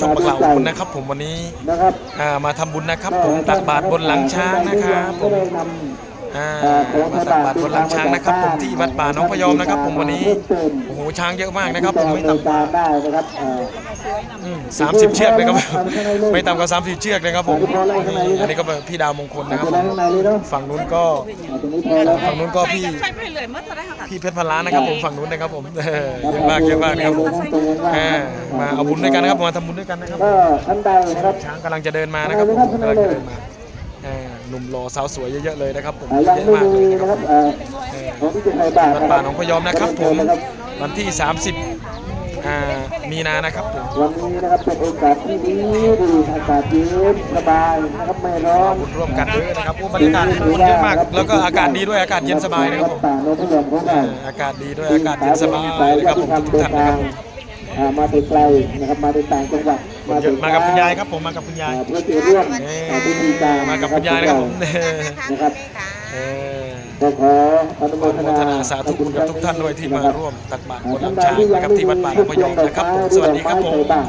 ช่องปะข่าวบุญนะครับ ผมวันนี้นะครับอ่ามาทำบุญนะครับ ผมตักบาตรบนหลังช้างนะครับผมได้นอ่า มาตักบาตรบนหลังช้างนะครับ ผมที่วัดป่าน้องพยอมนะครับ ผมวันนี้โอ้โหช้างเยอะมากนะครับ ผมไม่ต่ำกว่าได้นะครับเอ่อสามสิบเชือกเลยครับไม่ต่ำกว่าสามสิบเชือกเลยครับผมนี่อันนี้ก็เป็นพี่ดาวมงคลนะครับจะผได้มข้างในเลยเนาะฝั่งนู้นก็เอาตรงนี้พอแล้วครัฝั่บงนู้นก็พี่ใช่ไปเลยเมื่อเท่าไรค่ะพี่เพชรพันล้านนะครับ ผมฝั่งนู้นนะครับ ผมเออเยอะมากเยอะมากนะครับอ่ามาเอาบุญด้วยกันนะครับมาทำบุญด้วยกันนะครับก็ท่านใดนะครับช้างกำลังจะเดินมานะครับผมกำลังจะเดินมาอ่า หนุ่มหล่อสาวสวยเยอะๆเลยนะครับผมอ่าเยยังอะไม่มากมีเลยนะนะคครัรับบเอ่อเออของที่จะใส่บาตรวัดป่าหนองพยอมนะครับผมนะครับวันที่ 30อ่ามีนานะครับผมวันนี้นะครับเป็นโอกาสที่ดีดีอากาศเย็นสบายนะครับไม่ร้อนบุญร่วมกันเยอะนะครับโอ้บรรยากาศคนเยอะมาก แล้วก็อากาศดีด้วยอากาศเย็นสบายนะครับผมป่าโนนพยอมของเอเราออากาศดีด้วยอากาศเย็นสบายนะครับผมทุกๆท่านนะครับผม อ่ามาแต่ไกลนะครับมาแต่ต่างจังหวัดคนเยอะมากับคุณยายครับผมมากับคุณยายอ่าเพื่อจะร่วมเออพิธีการมากับคุณยายนะครับผมเออนะครับเออก็ขออนุโมขออนุโมททนานาสาธุคุณกับทุกท่านด้วยที่มาร่วมตักบาตรบนหลังช้างนะครับที่วัดป่าหนองพยอมนะครับผมสวัสดีครับผมท่าน